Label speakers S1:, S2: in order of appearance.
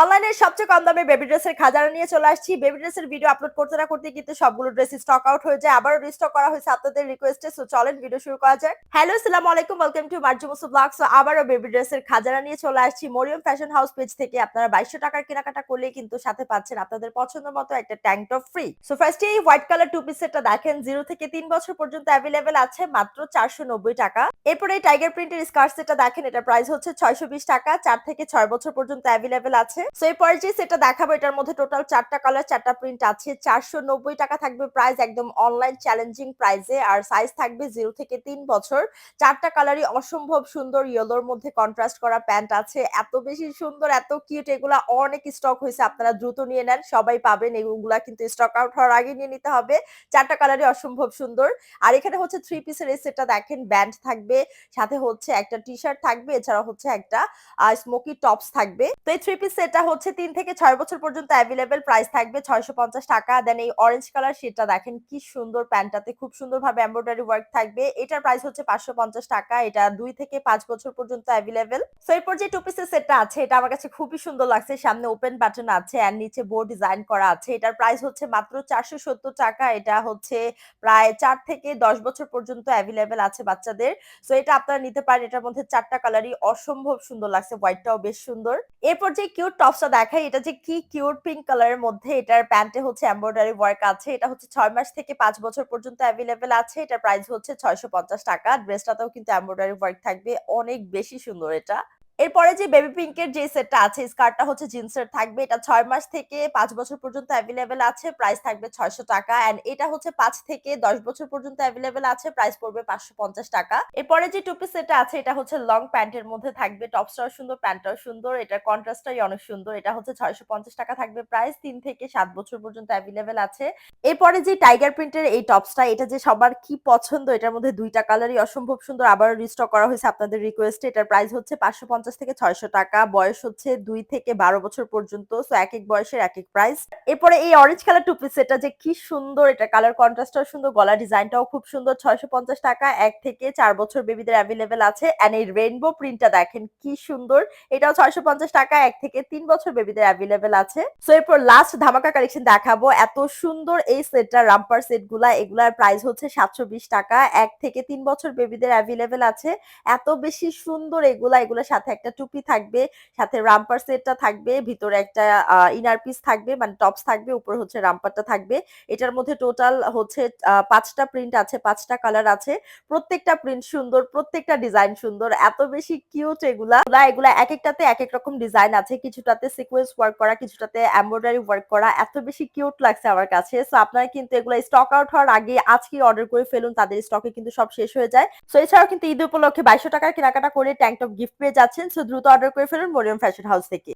S1: অনলাইনে সবচেয়ে কম দামে বেবি ড্রেসের খাজানা নিয়ে চলে আসছি। বেবি ড্রেসের ভিডিও আপলোড করতে না করতে কিন্তু সবগুলো ড্রেস স্টক আউট হয়ে যায়। আবারও রিস্টক করা হয়েছে আপনাদের রিকোয়েস্টে সো চলেন ভিডিও শুরু করা যাক। হ্যালো আসসালামু আলাইকুম। Welcome to Marju Musu blog so আবারও বেবি ড্রেসের খাজানা নিয়ে চলে আসছি। মরিয়ম ফ্যাশন হাউস পেজ থেকে আপনারা বাইশশো টাকার কেনাকাটা করলে কিন্তু সাথে পাচ্ছেন আপনাদের পছন্দ মতো একটা ট্যাঙ্ক টপ ফ্রি সো ফার্স্টে এই হোয়াইট কালার টু পিসেরটা দেখেন। জিরো থেকে তিন বছর পর্যন্ত অ্যাভেলেবেল আছে, মাত্র চারশো নব্বই টাকা। এরপরে এই টাইগার প্রিন্টের স্কার্ট সেটটা দেখেন। এটা প্রাইস হচ্ছে ছয়শো বিশ টাকা। চার থেকে ছয় বছর পর্যন্ত অ্যাভেলেবেল আছে। সো এরপরে যে সেটা দেখাবো, এটার মধ্যে টোটাল চারটা কালার চারটা প্রিন্ট আছে। চারশো নব্বই টাকা থাকবে প্রাইস একদম অনলাইন চ্যালেঞ্জিং প্রাইসে আর সাইজ থাকবে জিরো থেকে তিন বছর। চারটা কালারই অসম্ভব সুন্দর ইয়েলোর মধ্যে কন্ট্রাস্ট করা প্যান্ট আছে। এত বেশি সুন্দর, এত কিউট এগুলা অনেক স্টক হয়েছে। আপনারা দ্রুত নিয়ে নেন, সবাই পাবেন। এগুলা কিন্তু স্টক আউট হওয়ার আগে নিয়ে নিতে হবে। চারটা কালারই অসম্ভব সুন্দর। আর এখানে হচ্ছে থ্রি পিসের এই সেটটা দেখেন ব্যান্ড থাকবে। সাথে হচ্ছে একটা টি শার্ট থাকবে এছাড়া হচ্ছে একটা স্মোকি টপস থাকবে। তো এই থ্রি পিস সেটটা হচ্ছে তিন থেকে ছয় বছর পর্যন্ত অ্যাভেলেবেল প্রাইস থাকবে ছয়শো পঞ্চাশ টাকা। দেন এই অরেঞ্জ কালার সেটটা দেখেন, কি সুন্দর প্যান্টটাতে খুব সুন্দর ভাবে এমব্রয়ডারি ওয়ার্ক থাকবে। এটার প্রাইস হচ্ছে পাঁচশো পঞ্চাশ টাকা, এটা দুই থেকে পাঁচ বছর পর্যন্ত অ্যাভেলেবেল সো এরপর যে টু পিসের সেটটা আছে, এটা আমার কাছে খুবই সুন্দর লাগছে। সামনে ওপেন বাটন আছে আর নিচে বোর্ড ডিজাইন করা আছে। এটার প্রাইস হচ্ছে মাত্র চারশো সত্তর টাকা। এটা হচ্ছে প্রায় চার থেকে দশ বছর পর্যন্ত অ্যাভেলেবেল আছে বাচ্চাদের। সো এটা আপনারা নিতে পারেন, এটার মধ্যে চারটা কালারই অসম্ভব সুন্দর লাগছে হোয়াইটটাও বেশ সুন্দর। এরপর যে কিউট টপসটা দেখাই, এটা যে কি কিউট পিঙ্ক কালারের মধ্যে এটার প্যান্টে হচ্ছে এমব্রয়ডারি ওয়ার্ক আছে, এটা হচ্ছে ছয় মাস থেকে পাঁচ বছর পর্যন্ত অ্যাভেলেবেল আছে, এটার প্রাইস হচ্ছে ছয়শো পঞ্চাশ টাকা ড্রেসটাতেও কিন্তু এমব্রয়ডারি ওয়ার্ক থাকবে, অনেক বেশি সুন্দর এটা। এরপরে যে বেবি পিঙ্কের যে সেটটা আছে স্কার্টটা হচ্ছে জিন্সের থাকবে। এটা ছয় মাস থেকে পাঁচ বছর পর্যন্ত অ্যাভেলেবেল আছে প্রাইস থাকবে ছয়শো টাকা। অ্যান্ড এটা হচ্ছে পাঁচ থেকে দশ বছর পর্যন্ত অ্যাভেলেবেল আছে প্রাইস পড়বে পাঁচশো পঞ্চাশ টাকা। এরপরে যে টুপি সেটটা আছে, এটা হচ্ছে লং প্যান্টের মধ্যে থাকবে। টপসটাও সুন্দর প্যান্টটাও সুন্দর, এটার কন্ট্রাস্টটাই অনেক সুন্দর। এটা হচ্ছে ছয়শো পঞ্চাশ টাকা থাকবে প্রাইস তিন থেকে সাত বছর পর্যন্ত অ্যাভেলেবেল আছে। এরপরে যে টাইগার প্রিন্টের এই টপসটা এটা যে সবার কি পছন্দ, এটার মধ্যে দুইটা কালারই অসম্ভব সুন্দর। আবার রিস্টক করা হয়েছে আপনাদের রিকোয়েস্টে এটার প্রাইস হচ্ছে পাঁচশো পঞ্চাশ থেকে ছয়শো টাকা। বয়স হচ্ছে দুই থেকে বারো বছর পর্যন্ত সো এক এক বয়সের এক এক প্রাইস এরপরে এই অরেঞ্জ কালার টু পিস এটা যে কি সুন্দর, এটা কালার কন্ট্রাস্টটাও সুন্দর গলা ডিজাইনটাও খুব সুন্দর, ছয়শো পঞ্চাশ টাকা, এক থেকে চার বছর বেবিদের অ্যাভেলেবেল আছে। অ্যান্ড এই রেইনবো প্রিন্টটা দেখেন কি সুন্দর, এটাও ছয়শো পঞ্চাশ টাকা, এক থেকে তিন বছর বেবিদের অ্যাভেলেবেল আছে। সো এরপর লাস্ট ধামাকা কালেকশন দেখাবো, এত সুন্দর এই সেটটা রাম্পার সেটগুলা, এগুলার প্রাইস হচ্ছে সাতশো বিশ টাকা, এক থেকে তিন বছর বেবিদের অ্যাভেলেবেল আছে। এত বেশি সুন্দর এগুলা, এগুলোর সাথে একটা টুপি থাকবে, সাথে রাম্পার সেটটা থাকবে, ভিতরে একটা ইনার পিস থাকবে মানে টপস থাকবে, উপরে হচ্ছে রাম্পারটা থাকবে। এটার মধ্যে টোটাল হচ্ছে পাঁচটা প্রিন্ট আছে, পাঁচটা কালার আছে। প্রত্যেকটা প্রিন্ট সুন্দর, প্রত্যেকটা ডিজাইন সুন্দর, এত বেশি কিউট এগুলা। এগুলা এক একটাতে এক এক রকম ডিজাইন আছে, কিছুটাতে সিকোয়েন্স ওয়ার্ক করা, কিছুটাতে এমব্রয়ডারি ওয়ার্ক করা, এত বেশি কিউট লাগছে আমার কাছে। সো আপনারা কিন্তু এগুলো স্টক আউট হওয়ার আগে আজকে অর্ডার করে ফেলুন, তাদের স্টকে কিন্তু সব শেষ হয়ে যায়। সো এছাড়াও কিন্তু ঈদ উপলক্ষে বাইশশো টাকার কেনাকাটা করে ট্যাঙ্ক টপ গিফট পেয়ে যাচ্ছেন। সো দ্রুত অর্ডার করে ফেলুন মরিয়ম ফ্যাশন হাউস থেকে।